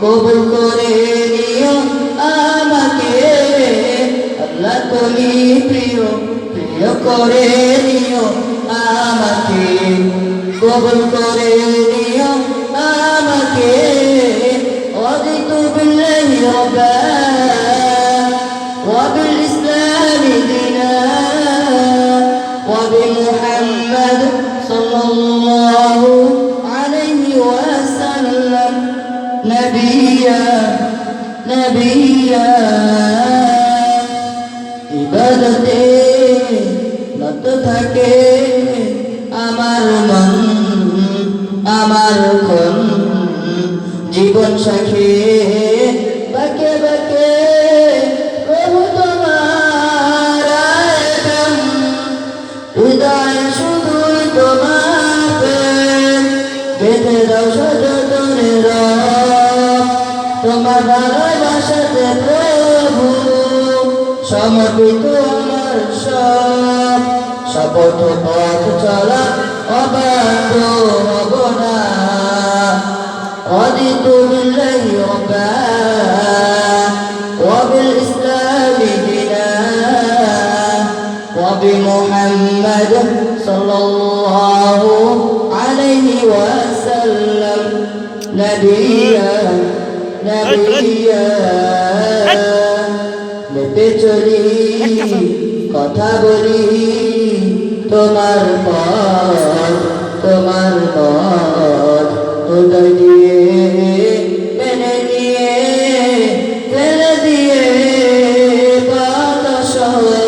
কবুল করে নিও আমাকে আল্লাহ তুমি প্রিয় প্রিয় করে নিও আমাকে কবুল করে নিও আমাকে رضيت بالله ربا وبالإسلام دينا وبمحمد صلى الله عليه وسلم نبيا نبيا নত থাকে। আমার মন, আমার ক্ষণ জীবন সাখে। বাকে বাকে, প্রভু তোমার হৃদয় শুধুই তোমার বেঁধে দাও সযতনের তোমার ভালোবাসাতে প্রভু সমর্পিত আমার সব। শপথ পথ চলা অবাধ্য হব না رضيت بالله ربا وبالإسلام دينا وبمحمد صلى الله عليه وسلم نبيا نبيا মেপে চলি কথা বলি তোমার পথ তোমার পথ হৃদয় দিয়ে মেনে দিয়ে ফেলে দিয়ে পাত সহ